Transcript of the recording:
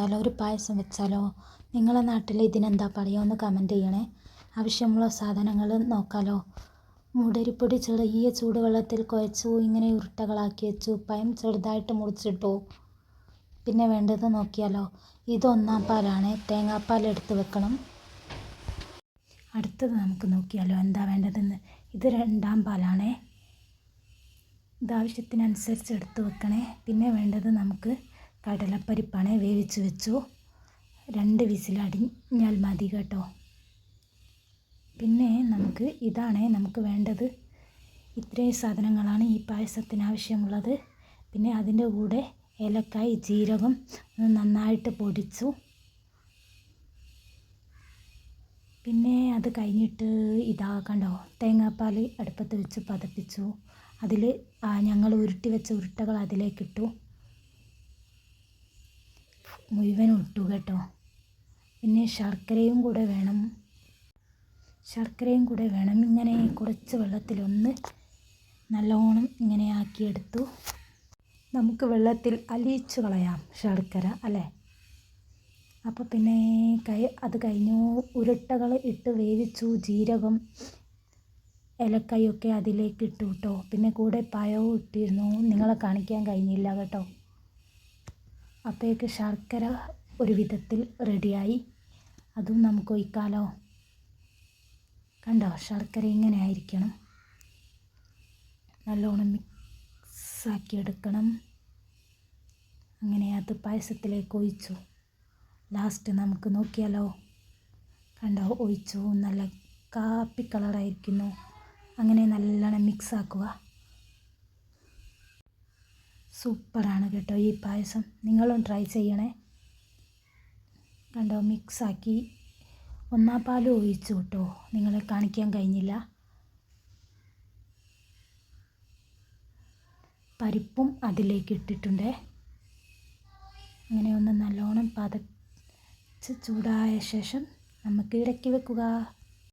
കണ്ടാലോ ഒരു പായസം വെച്ചാലോ? നിങ്ങളെ നാട്ടിൽ ഇതിനെന്താ പറയുക? ഒന്ന് കമന്റ് ചെയ്യണേ. ആവശ്യമുള്ള സാധനങ്ങൾ നോക്കാലോ. മുടരിപ്പൊടി ചെറിയ ചൂടുവെള്ളത്തിൽ കുഴച്ചു ഇങ്ങനെ ഉരുട്ടകളാക്കി വെച്ചു. പയം ചെറുതായിട്ട് മുറിച്ചിട്ടു. പിന്നെ വേണ്ടത് നോക്കിയാലോ. ഇത് ഒന്നാം പാലാണ്. തേങ്ങാപ്പാൽ എടുത്ത് വെക്കണം. അടുത്തത് നമുക്ക് നോക്കിയാലോ എന്താ വേണ്ടതെന്ന്. ഇത് രണ്ടാം പാലാണ്. ഇത് ആവശ്യത്തിനനുസരിച്ച് എടുത്ത് വെക്കണേ. പിന്നെ വേണ്ടത് നമുക്ക് കടലപ്പരിപ്പാണ് വേവിച്ച് വെച്ചു. രണ്ട് വിസിലടിഞ്ഞാൽ മതി കേട്ടോ. പിന്നെ നമുക്ക് ഇതാണ് നമുക്ക് വേണ്ടത്. ഇത്രയും സാധനങ്ങളാണ് ഈ പായസത്തിന് ആവശ്യമുള്ളത്. പിന്നെ അതിന്റെ കൂടെ ഏലക്കായ് ജീരകം നന്നായിട്ട് പൊടിച്ചു. പിന്നെ അത് കഴിഞ്ഞിട്ട് ഇതാ കണ്ടോ തേങ്ങാപ്പാൽ അടുപ്പത്ത് വെച്ച് പതപ്പിച്ചു. അതിൽ ഞങ്ങൾ ഉരുട്ടി വെച്ച ഉരുട്ടകൾ അതിലേക്കിട്ടു മുഴുവനും ഇട്ടു കേട്ടോ. പിന്നെ ശർക്കരയും കൂടെ വേണം. ശർക്കരയും കൂടെ വേണം. ഇങ്ങനെ കുറച്ച് വെള്ളത്തിലൊന്ന് നല്ലോണം ഇങ്ങനെ ആക്കിയെടുത്തു. നമുക്ക് വെള്ളത്തിൽ അലിയിച്ചു കളയാം ശർക്കര അല്ലേ? അപ്പോൾ പിന്നെ കൈ അത് കഴിഞ്ഞു. ഉരുട്ടകൾ ഇട്ട് വേവിച്ചു. ജീരകം ഏലക്കായൊക്കെ അതിലേക്ക് ഇട്ടു കേട്ടോ. പിന്നെ കൂടെ പഴവും ഇട്ടിരുന്നു. നിങ്ങളെ കാണിക്കാൻ കഴിഞ്ഞില്ല കേട്ടോ. അപ്പോഴേക്ക് ശർക്കര ഒരു വിധത്തിൽ റെഡിയായി അതും നമുക്ക് ഒഴിക്കാലോ. കണ്ടോ? ശർക്കര ഇങ്ങനെ ആയിരിക്കണം. നല്ലോണം മിക്സാക്കി എടുക്കണം. അങ്ങനെ അത് പായസത്തിലേക്ക് ഒഴിച്ചു. ലാസ്റ്റ് നമുക്ക് നോക്കിയാലോ. കണ്ടോ? ഒഴിച്ചു. നല്ല കാപ്പി കളറായിരിക്കുന്നു അങ്ങനെ നല്ലോണം മിക്സ് ആക്കുക. സൂപ്പറാണ് കേട്ടോ ഈ പായസം. നിങ്ങളും ട്രൈ ചെയ്യണേ. കണ്ടോ മിക്സാക്കി ഒന്നാം പാൽ ഒഴിച്ചു കേട്ടോ. നിങ്ങളെ കാണിക്കാൻ കഴിഞ്ഞില്ല. പരിപ്പും അതിലേക്ക് ഇട്ടിട്ടുണ്ട്. അങ്ങനെ ഒന്ന് നല്ലോണം പതച്ച് ചൂടായ ശേഷം നമുക്ക് ഇടയ്ക്ക് വെക്കുക.